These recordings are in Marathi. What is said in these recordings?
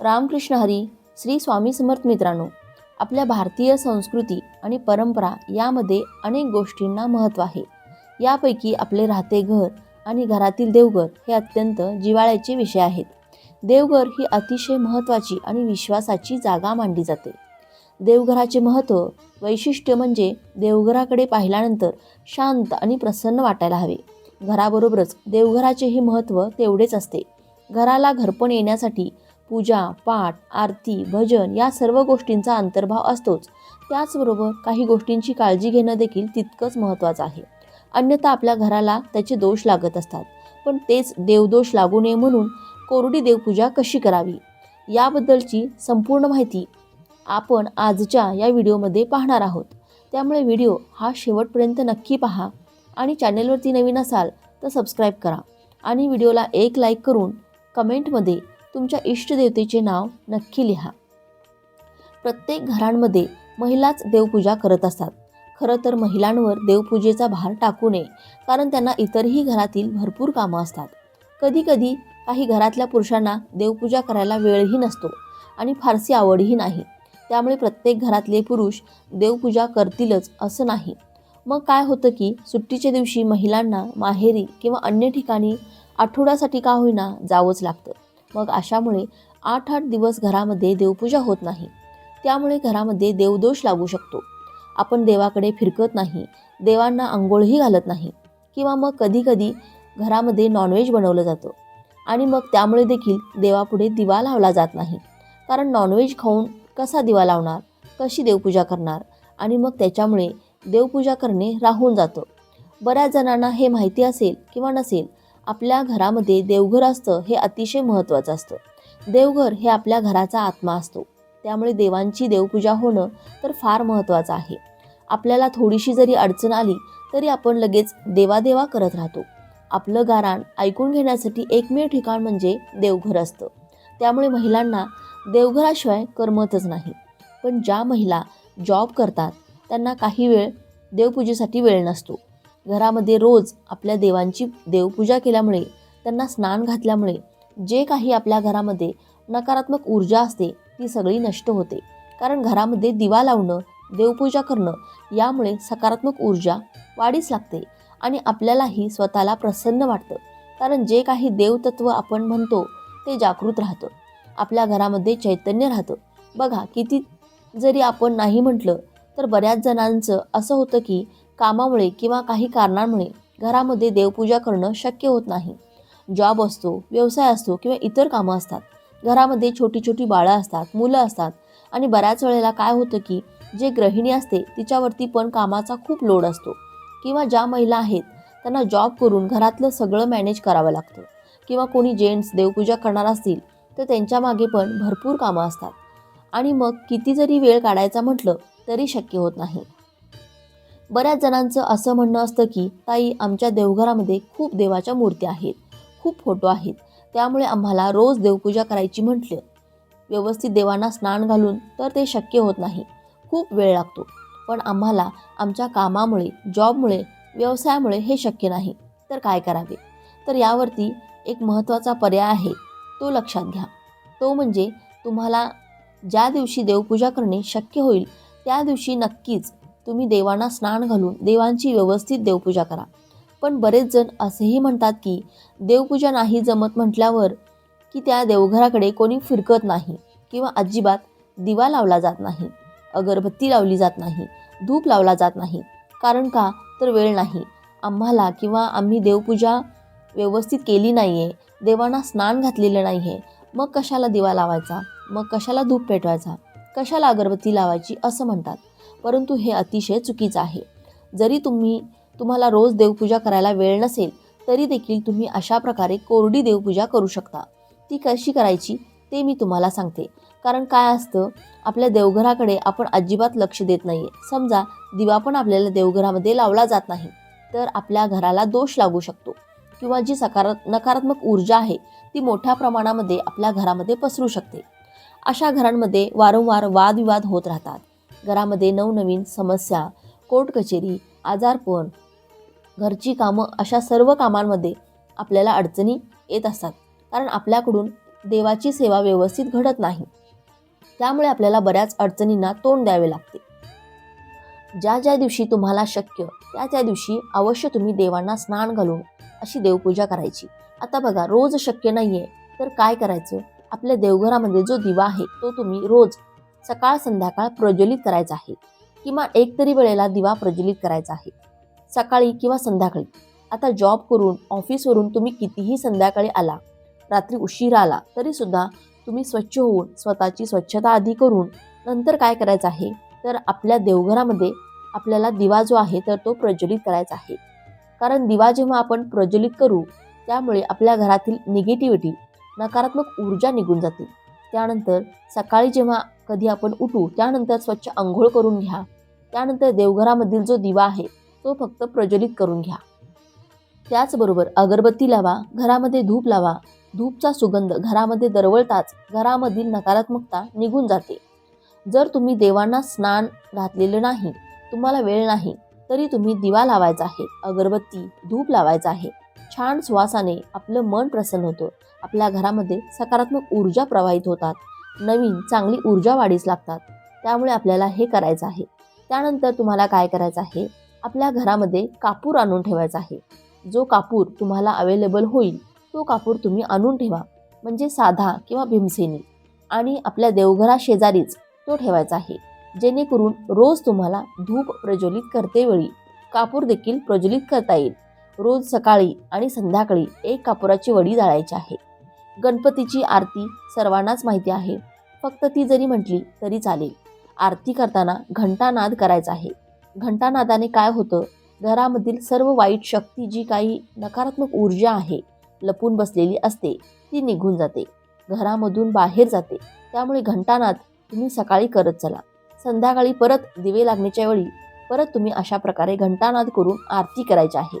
रामकृष्ण हरी श्री स्वामी समर्थ मित्रांनो आपल्या भारतीय संस्कृती आणि परंपरा यामध्ये अनेक गोष्टींना महत्त्व आहे. यापैकी आपले राहते घर आणि घरातील देवघर हे अत्यंत जिव्हाळ्याचे विषय आहेत. देवघर ही अतिशय महत्त्वाची आणि विश्वासाची जागा मानली जाते. देवघराचे महत्त्व वैशिष्ट्य म्हणजे देवघराकडे पाहिल्यानंतर शांत आणि प्रसन्न वाटायला हवे. घराबरोबरच देवघराचेही महत्त्व तेवढेच असते. घराला घरपण येण्यासाठी पूजा पाठ आरती भजन या सर्व गोष्टींचा अंतर्भाव असतोच. त्याचबरोबर काही गोष्टींची काळजी घेणं देखील तितकंच महत्त्वाचं आहे. अन्यथा आपल्या घराला त्याचे दोष लागत असतात. पण तेच देवदोष लागू नये म्हणून कोरडी देवपूजा कशी करावी? याबद्दलची संपूर्ण माहिती आपण आजच्या या व्हिडिओमध्ये पाहणार आहोत. त्यामुळे व्हिडिओ हा शेवटपर्यंत नक्की पहा आणि चॅनेलवरती नवीन असाल तर सबस्क्राईब करा आणि व्हिडिओला एक लाईक करून कमेंटमध्ये तुमच्या इष्टदेवतेचे नाव नक्की लिहा. प्रत्येक घरांमध्ये महिलाच देवपूजा करत असतात. खरं तर महिलांवर देवपूजेचा भार टाकू नये कारण त्यांना इतरही घरातील भरपूर कामं असतात. कधीकधी काही घरातल्या पुरुषांना देवपूजा करायला वेळही नसतो आणि फारशी आवडही नाही. त्यामुळे प्रत्येक घरातले पुरुष देवपूजा करतीलच असं नाही. मग काय होतं की सुट्टीच्या दिवशी महिलांना माहेरी किंवा अन्य ठिकाणी आठवड्यासाठी का होईना जावंच लागतं. मग अशामुळे आठ आठ दिवस घरामध्ये देवपूजा होत नाही. त्यामुळे घरामध्ये देवदोष लागू शकतो. आपण देवाकडे फिरकत नाही देवांना आंघोळही घालत नाही किंवा मग कधीकधी घरामध्ये नॉनव्हेज बनवलं जातं. आणि मग त्यामुळे देखील देवापुढे दिवा लावला जात नाही. कारण नॉनव्हेज खाऊन कसा दिवा लावणार कशी देवपूजा करणार आणि मग त्याच्यामुळे देवपूजा करणे राहून जातं. बऱ्याच जणांना हे माहिती असेल किंवा नसेल आपल्या घरामध्ये देवघर असतं हे अतिशय महत्त्वाचं असतं. देवघर हे आपल्या घराचा आत्मा असतो. त्यामुळे देवांची देवपूजा होणं तर फार महत्त्वाचं आहे. आपल्याला थोडीशी जरी अडचण आली तरी आपण लगेच देवादेवा करत राहतो. आपलं गाराण ऐकून घेण्यासाठी एकमेव ठिकाण म्हणजे देवघर असतं. त्यामुळे महिलांना देवघराशिवाय करमतच नाही. पण ज्या महिला जॉब करतात त्यांना काही वेळ देवपूजेसाठी वेळ नसतो. घरामध्ये रोज आपल्या देवांची देवपूजा केल्यामुळे त्यांना स्नान घातल्यामुळे जे काही आपल्या घरामध्ये नकारात्मक ऊर्जा असते ती सगळी नष्ट होते. कारण घरामध्ये दिवा लावणं देवपूजा करणं यामुळे सकारात्मक ऊर्जा वाढीस लागते आणि आपल्यालाही स्वतःला प्रसन्न वाटतं. कारण जे काही देवतत्व आपण म्हणतो ते जागृत राहतं. आपल्या घरामध्ये चैतन्य राहतं. बघा किती जरी आपण नाही म्हटलं तर बऱ्याच जणांचं असं होतं की कामामुळे किंवा काही कारणांमुळे घरामध्ये देवपूजा करणं शक्य होत नाही. जॉब असतो व्यवसाय असतो किंवा इतर कामं असतात. घरामध्ये छोटी छोटी बाळं असतात मुलं असतात आणि बऱ्याच वेळेला काय होतं की जे गृहिणी असते तिच्यावरती पण कामाचा खूप लोड असतो. किंवा ज्या महिला आहेत त्यांना जॉब करून घरातलं सगळं मॅनेज करावं लागतं. किंवा कोणी जेंट्स देवपूजा करणार असतील तर त्यांच्या मागे पण भरपूर कामं असतात. आणि मग किती जरी वेळ काढायचा म्हटलं तरी शक्य होत नाही. बऱ्याच जणांचं असं म्हणणं असतं की ताई आमच्या देवघरामध्ये खूप देवाच्या मूर्त्या आहेत. खूप फोटो आहेत. त्यामुळे आम्हाला रोज देवपूजा करायची म्हटलं. व्यवस्थित देवांना स्नान घालून तर ते शक्य होत नाही. खूप वेळ लागतो. पण आम्हाला आमच्या कामामुळे जॉबमुळे व्यवसायामुळे हे शक्य नाही. तर काय करावे? तर यावरती एक महत्त्वाचा पर्याय आहे. तो लक्षात घ्या. तो म्हणजे तुम्हाला ज्या दिवशी देवपूजा करणे शक्य होईल त्या दिवशी नक्कीच तुम्ही देवांना स्नान घालून देवांची व्यवस्थित देवपूजा करा. पण बरेच जण असेही म्हणतात की देवपूजा नाही जमत म्हटल्यावर की त्या देवघराकडे कोणी फिरकत नाही किंवा अजिबात दिवा लावला जात नाही अगरबत्ती लावली जात नाही धूप लावला जात नाही. कारण का? तर वेळ नाही. आम्हाला किंवा आम्ही देवपूजा व्यवस्थित केली नाही आहे देवांना स्नान घातलेलं नाही आहे मग कशाला दिवा लावायचा? मग कशाला धूप पेटवायचा? कशाला अगरबत्ती लावायची? असं म्हणतात. परंतु हे अतिशय चुकीचं आहे. जरी तुम्ही तुम्हाला रोज देवपूजा करायला वेळ नसेल तरी देखील तुम्ही अशा प्रकारे कोरडी देवपूजा करू शकता. ती कशी करायची ते मी तुम्हाला सांगते. कारण काय असतं आपल्या देवघराकडे आपण अजिबात लक्ष देत नाही आहे समजा दिवा पण आपल्याला देवघरामध्ये लावला जात नाही तर आपल्या घराला दोष लागू शकतो. किंवा जी सकारात नकारात्मक ऊर्जा आहे ती मोठ्या प्रमाणामध्ये आपल्या घरामध्ये पसरू शकते. अशा घरांमध्ये वारंवार वादविवाद होत राहतात. घरामध्ये नवनवीन समस्या कोर्ट कचेरी आजारपण घरची कामं अशा सर्व कामांमध्ये आपल्याला अडचणी येत असतात. कारण आपल्याकडून देवाची सेवा व्यवस्थित घडत नाही. त्यामुळे आपल्याला बऱ्याच अडचणींना तोंड द्यावे लागते. ज्या ज्या दिवशी तुम्हाला शक्य त्या त्या दिवशी अवश्य तुम्ही देवांना स्नान घालून अशी देवपूजा करायची. आता बघा रोज शक्य नाही आहे तर काय करायचं? आपल्या देवघरामध्ये जो दिवा आहे तो तुम्ही रोज सकाळ संध्याकाळ प्रज्वलित करायचा आहे. किंवा एक तरी वेळेला दिवा प्रज्वलित करायचा आहे. सकाळी किंवा संध्याकाळी. आता जॉब करून ऑफिसवरून तुम्ही कितीही संध्याकाळी आला रात्री उशिरा आला तरीसुद्धा तुम्ही स्वच्छ होऊन स्वतःची स्वच्छता आधी करून नंतर काय करायचं आहे? तर आपल्या देवघरामध्ये आपल्याला दिवा जो आहे तर तो प्रज्वलित करायचा आहे. कारण दिवा जेव्हा आपण प्रज्वलित करू त्यामुळे आपल्या घरातील निगेटिव्हिटी नकारात्मक ऊर्जा निघून जाते. त्यानंतर सकाळी जेव्हा कधी आपण उठू त्यानंतर स्वच्छ आंघोळ करून घ्या. त्यानंतर देवघरामधील जो दिवा आहे तो फक्त प्रज्वलित करून घ्या. त्याचबरोबर अगरबत्ती लावा घरामध्ये धूप लावा. धूपचा सुगंध घरामध्ये दरवळताच घरामधील नकारात्मकता निघून जाते. जर तुम्ही देवांना स्नान घातलेलं नाही तुम्हाला वेळ नाही तरी तुम्ही दिवा लावायचा आहे अगरबत्ती धूप लावायचा आहे. छान श्वासाने आपलं मन प्रसन्न होतं. आपल्या घरामध्ये सकारात्मक ऊर्जा प्रवाहित होतात. नवीन चांगली ऊर्जा वाढीस लागतात. त्यामुळे आपल्याला हे करायचं आहे. त्यानंतर तुम्हाला काय करायचं आहे? आपल्या घरामध्ये कापूर आणून ठेवायचा आहे. जो कापूर तुम्हाला अवेलेबल होईल तो कापूर तुम्ही आणून ठेवा. म्हणजे साधा किंवा भीमसेनी. आणि आपल्या देवघरा शेजारीच तो ठेवायचा आहे. जेणेकरून रोज तुम्हाला धूप प्रज्वलित करतेवेळी कापूर देखील प्रज्वलित करता येईल. रोज सकाळी आणि संध्याकाळी एक कापुराची वडी जाळायची आहे. गणपतीची आरती सर्वांनाच माहिती आहे. फक्त ती जरी म्हटली तरी चालेल. आरती करताना घंटानाद करायचा आहे. घंटानादाने काय होतं? घरामधील सर्व वाईट शक्ती जी काही नकारात्मक ऊर्जा आहे लपून बसलेली असते ती निघून जाते. घरामधून बाहेर जाते. त्यामुळे घंटानाद तुम्ही सकाळी करत चला. संध्याकाळी परत दिवे लागण्याच्या वेळी परत तुम्ही अशा प्रकारे घंटानाद करून आरती करायची आहे.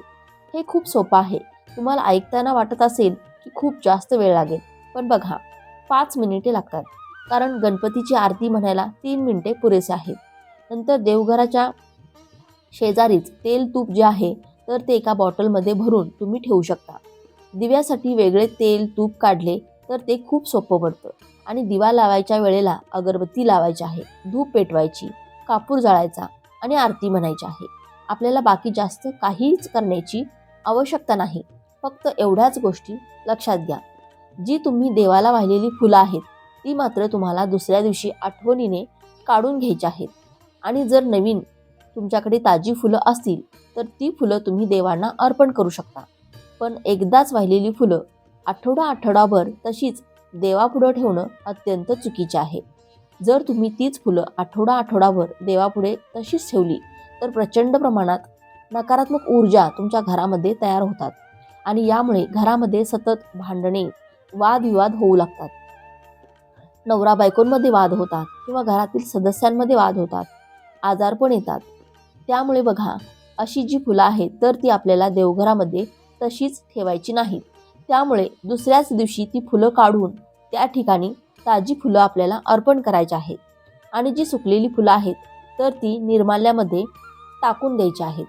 हे खूप सोपं आहे. तुम्हाला ऐकताना वाटत असेल की खूप जास्त वेळ लागेल. पण बघा पाच मिनिटे लागतात. कारण गणपतीची आरती म्हणायला तीन मिनिटे पुरेसे आहेत. नंतर देवघराच्या शेजारीच तेल तूप जे आहे तर ते एका बॉटलमध्ये भरून तुम्ही ठेवू शकता. दिव्यासाठी वेगळे तेल तूप काढले तर ते खूप सोपं पडतं. आणि दिवा लावायच्या वेळेला अगरबत्ती लावायची आहे धूप पेटवायची कापूर जाळायचा आणि आरती म्हणायची आहे. आपल्याला बाकी जास्त काहीच करण्याची आवश्यकता नाही. फक्त एवढ्याच गोष्टी लक्षात घ्या. जी तुम्ही देवाला वाहिलेली फुलं आहेत ती मात्र तुम्हाला दुसऱ्या दिवशी आठवणीने काढून घ्यायची आहेत. आणि जर नवीन तुमच्याकडे ताजी फुलं असतील तर ती फुलं तुम्ही देवांना अर्पण करू शकता. पण एकदाच वाहिलेली फुलं आठवडा आठवडाभर तशीच देवापुढं ठेवणं अत्यंत चुकीचे आहे. जर तुम्ही तीच फुलं आठवडा आठवडाभर देवापुढे तशीच ठेवली तर प्रचंड प्रमाणात नकारात्मक ऊर्जा तुमच्या घरामध्ये तयार होतात. आणि यामुळे घरामध्ये सतत भांडणे वादविवाद होऊ लागतात. नवरा बायकोंमध्ये वाद होतात किंवा घरातील सदस्यांमध्ये वाद होतात. आजारपण येतात. त्यामुळे बघा अशी जी फुलं आहेत तर ती आपल्याला देवघरामध्ये तशीच ठेवायची नाहीत. त्यामुळे दुसऱ्याच दिवशी ती फुलं काढून त्या ठिकाणी ताजी फुलं आपल्याला अर्पण करायची आहेत. आणि जी सुकलेली फुलं आहेत तर ती निर्माल्यामध्ये टाकून द्यायची आहेत.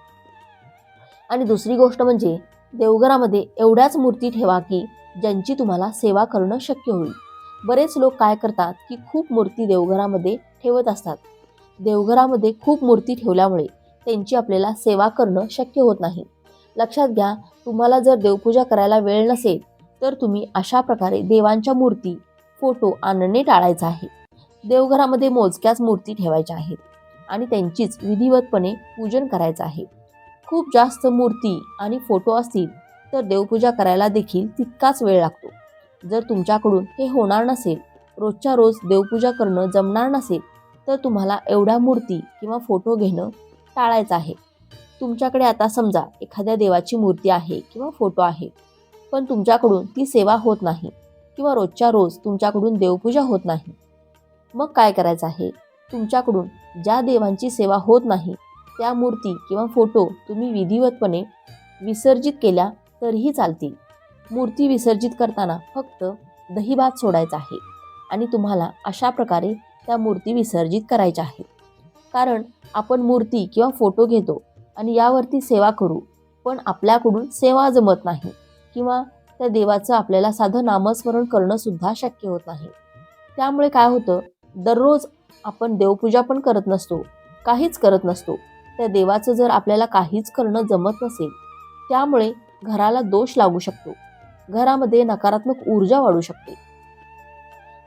आणि दुसरी गोष्ट म्हणजे देवघरामध्ये एवढ्याच मूर्ती ठेवा की ज्यांची तुम्हाला सेवा करणं शक्य होईल. बरेच लोक काय करतात की खूप मूर्ती देवघरामध्ये ठेवत असतात. देवघरामध्ये खूप मूर्ती ठेवल्यामुळे त्यांची आपल्याला सेवा करणं शक्य होत नाही. लक्षात घ्या तुम्हाला जर देवपूजा करायला वेळ नसेल तर तुम्ही अशा प्रकारे देवांच्या मूर्ती फोटो आणणे टाळायचं आहे. देवघरामध्ये मोजक्याच मूर्ती ठेवायच्या आहेत आणि त्यांचीच विधिवतपणे पूजन करायचं आहे. खूप जास्त मूर्ती आणि फोटो असतील तर देवपूजा करायला देखील तितकाच वेळ लागतो. जर तुमच्याकडून हे होणार नसेल रोजच्या रोज देवपूजा करणं जमणार नसेल तर तुम्हाला एवढ्या मूर्ती किंवा फोटो घेणं टाळायचं आहे. तुमच्याकडे आता समजा एखाद्या देवाची मूर्ती आहे किंवा फोटो आहे पण तुमच्याकडून ती सेवा होत नाही किंवा रोजच्या रोज तुमच्याकडून देवपूजा होत नाही मग काय करायचं आहे? तुमच्याकडून ज्या देवांची सेवा होत नाही त्या मूर्ती किंवा फोटो तुम्ही विधिवतपणे विसर्जित केल्या तरीही चालतील. मूर्ती विसर्जित करताना फक्त दहीभात सोडायचा आहे आणि तुम्हाला अशा प्रकारे त्या मूर्ती विसर्जित करायच्या आहेत. कारण आपण मूर्ती किंवा फोटो घेतो आणि यावरती सेवा करू पण आपल्याकडून सेवा जमत नाही किंवा त्या देवाचं आपल्याला साधं नामस्मरण करणंसुद्धा शक्य होत नाही. त्यामुळे काय होतं दररोज आपण देवपूजा पण करत नसतो काहीच करत नसतो. त्या देवाचं जर आपल्याला काहीच करणं जमत नसेल त्यामुळे घराला दोष लागू शकतो. घरामध्ये नकारात्मक ऊर्जा वाढू शकते.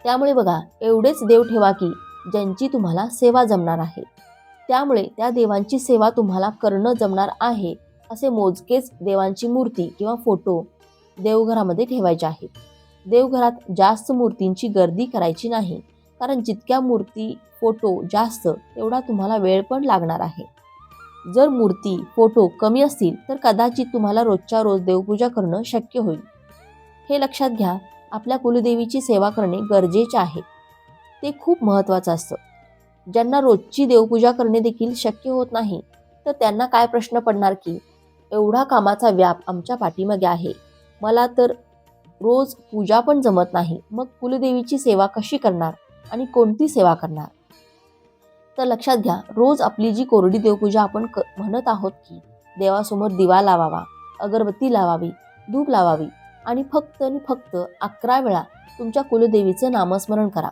त्यामुळे बघा एवढेच देव ठेवा की ज्यांची तुम्हाला सेवा जमणार आहे. त्यामुळे त्या देवांची सेवा तुम्हाला करणं जमणार आहे असे मोजकेच देवांची मूर्ती किंवा फोटो देवघरामध्ये ठेवायचे आहेत. देवघरात जास्त मूर्तींची गर्दी करायची नाही कारण जितक्या मूर्ती फोटो जास्त तेवढा तुम्हाला वेळ पण लागणार आहे. जर मूर्ती फोटो कमी असतील तर कदाचित तुम्हाला रोजच्या रोज देवपूजा करणं शक्य होईल. हे लक्षात घ्या आपल्या कुलदेवीची सेवा करणे गरजेचे आहे. ते खूप महत्त्वाचं असतं. ज्यांना रोजची देवपूजा करणे देखील शक्य होत नाही तर त्यांना काय प्रश्न पडणार की एवढा कामाचा व्याप आमच्या पाठीमागे आहे. मला तर रोज पूजा पण जमत नाही. मग कुलदेवीची सेवा कशी करणार आणि कोणती सेवा करणार? तर लक्षात घ्या रोज आपली जी कोरडी देवपूजा आपण क म्हणत आहोत की देवासमोर दिवा लावावा अगरबत्ती लावावी धूप लावावी आणि फक्त आणि फक्त अकरा वेळा तुमच्या कुलदेवीचं नामस्मरण करा.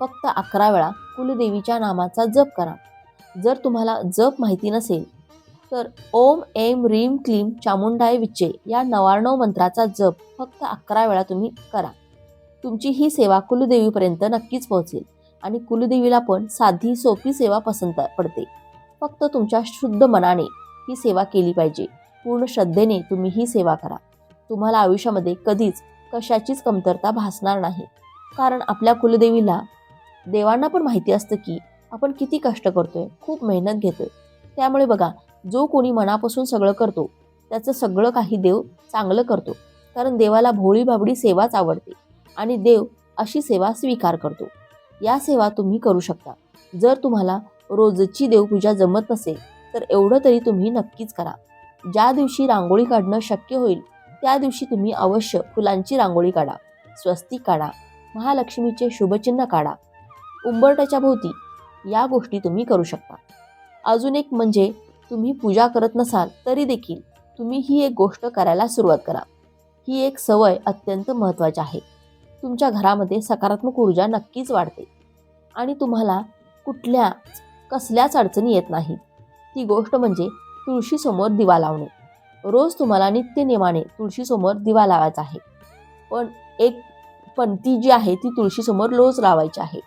फक्त अकरा वेळा कुलदेवीच्या नामाचा जप करा. जर तुम्हाला जप माहिती नसेल तर ओम एम रीम क्लीम चामुंडाय विच्चे या नवाण्णव मंत्राचा जप फक्त अकरा वेळा तुम्ही करा. तुमची ही सेवा कुलदेवीपर्यंत नक्कीच पोहोचेल. आणि कुलदेवीला पण साधी सोपी सेवा पसंत पडते. फक्त तुमच्या शुद्ध मनाने ही सेवा केली पाहिजे. पूर्ण श्रद्धेने तुम्ही ही सेवा करा. तुम्हाला आयुष्यामध्ये कधीच कशाचीच कमतरता भासणार नाही. कारण आपल्या कुलदेवीला देवांना पण माहिती असतं की आपण किती कष्ट करतोय खूप मेहनत घेतोय. त्यामुळे बघा जो कोणी मनापासून सगळं करतो त्याचं सगळं काही देव चांगलं करतो. कारण देवाला भोळी भाबडी सेवाच आवडते. आणि देव अशी सेवा स्वीकार करतो. या सेवा तुम्ही करू शकता. जर तुम्हाला रोजची देवपूजा जमत नसेल तर एवढं तरी तुम्ही नक्कीच करा. ज्या दिवशी रांगोळी काढणं शक्य होईल त्या दिवशी तुम्ही अवश्य फुलांची रांगोळी काढा स्वस्तिक काढा महालक्ष्मीचे शुभचिन्ह काढा. उंबरट्याच्या भोवती या गोष्टी तुम्ही करू शकता. अजून एक म्हणजे तुम्ही पूजा करत नसाल तरी देखील तुम्ही ही एक गोष्ट करायला सुरुवात करा. ही एक सवय अत्यंत महत्त्वाची आहे. तुमच्या घरामध्ये सकारात्मक ऊर्जा नक्कीच वाढते. आणि तुम्हाला कुठल्या कसल्याच अडचणी येत नाहीत. ती गोष्ट म्हणजे तुळशीसमोर दिवा लावणे. रोज तुम्हाला नित्यनियमाने तुळशीसमोर दिवा लावायचा आहे. पण एक पंक्ती जी आहे ती तुळशीसमोर रोज लावायची आहे.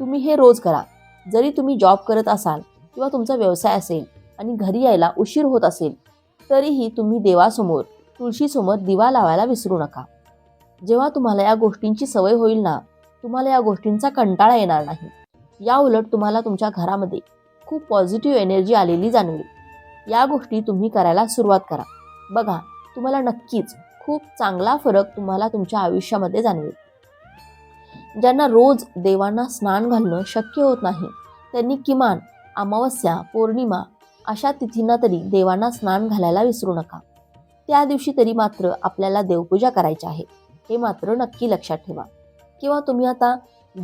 तुम्ही हे रोज करा. जरी तुम्ही जॉब करत असाल किंवा तुमचा व्यवसाय असेल आणि घरी यायला उशीर होत असेल तरीही तुम्ही देवासमोर तुळशीसमोर दिवा लावायला विसरू नका. जेव्हा तुम्हाला या गोष्टींची सवय होईल ना तुम्हाला या गोष्टींचा कंटाळा येणार नाही. या उलट तुम्हाला तुमच्या घरामध्ये खूप पॉझिटिव्ह एनर्जी आलेली जाणवेल. या गोष्टी तुम्ही करायला सुरुवात करा. बघा तुम्हाला नक्कीच खूप चांगला फरक तुम्हाला तुमच्या आयुष्यामध्ये जाणवेल. ज्यांना रोज देवांना स्नान घालणं शक्य होत नाही त्यांनी किमान अमावस्या पौर्णिमा अशा तिथींना तरी देवांना स्नान घालायला विसरू नका. त्या दिवशी तरी मात्र आपल्याला देवपूजा करायची आहे. हे मात्र नक्की लक्षात ठेवा. किंवा तुम्ही आता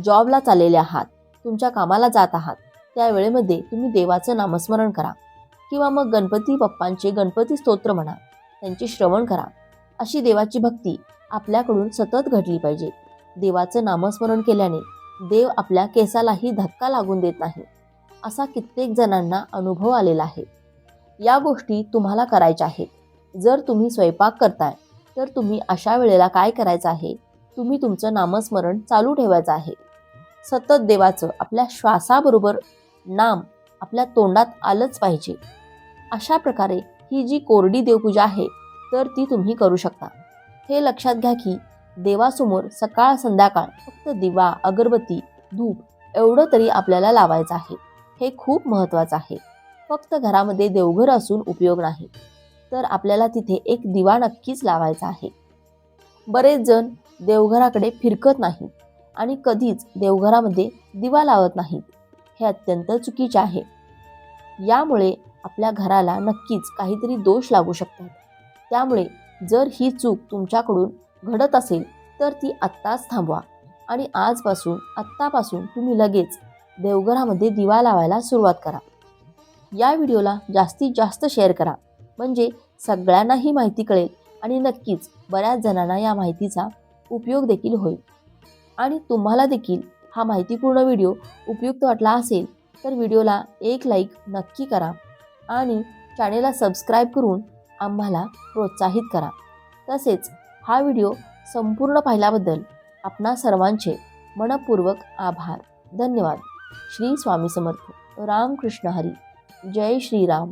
जॉबला चाललेले आहात तुमच्या कामाला जात आहात त्या वेळेमध्ये तुम्ही देवाचं नामस्मरण करा. किंवा मग गणपती बाप्पांचे गणपती स्तोत्र म्हणा त्यांचे श्रवण करा. अशी देवाची भक्ती आपल्याकडून सतत घडली पाहिजे. देवाचं नामस्मरण केल्याने देव आपल्या केसालाही धक्का लागून देत नाही असा कित्येक जणांना अनुभव आलेला आहे. या गोष्टी तुम्हाला करायच्या आहेत. जर तुम्ही स्वयंपाक करताय तर तुम्ही अशा वेळेला काय करायचं आहे? तुम्ही तुमचं नामस्मरण चालू ठेवायचं आहे. सतत देवाचं आपल्या श्वासाबरोबर नाम आपल्या तोंडात आलंच पाहिजे. अशा प्रकारे ही जी कोरडी देवपूजा आहे तर ती तुम्ही करू शकता. हे लक्षात घ्या की देवासमोर सकाळ संध्याकाळ फक्त दिवा अगरबत्ती धूप एवढं तरी आपल्याला लावायचं आहे. हे खूप महत्त्वाचं आहे. फक्त घरामध्ये देवघर असून उपयोग नाही. तर आपल्याला तिथे एक दिवा नक्कीच लावायचा आहे. बरेच जण देवघराकडे फिरकत नाहीत आणि कधीच देवघरामध्ये दिवा लावत नाहीत. हे अत्यंत चुकीचे आहे. यामुळे आपल्या घराला नक्कीच काहीतरी दोष लागू शकतात. त्यामुळे जर ही चूक तुमच्याकडून घडत असेल तर ती आत्ताच थांबवा आणि आजपासून आत्तापासून तुम्ही लगेच देवघरामध्ये दिवा लावायला सुरुवात करा. या व्हिडिओला जास्तीत जास्त शेअर करा. म्हणजे सगळ्यांना ही माहिती कळेल आणि नक्कीच बऱ्याच जणांना या माहितीचा उपयोग देखील होईल. आणि तुम्हाला देखील हा माहितीपूर्ण व्हिडिओ उपयुक्त वाटला असेल तर व्हिडिओला एक लाईक नक्की करा आणि चॅनेलला सबस्क्राईब करून आम्हाला प्रोत्साहित करा. तसेच हा व्हिडिओ संपूर्ण पाहिल्याबद्दल आपणा सर्वांचे मनपूर्वक आभार. धन्यवाद. श्री स्वामी समर्थ. रामकृष्ण हरी. जय श्रीराम.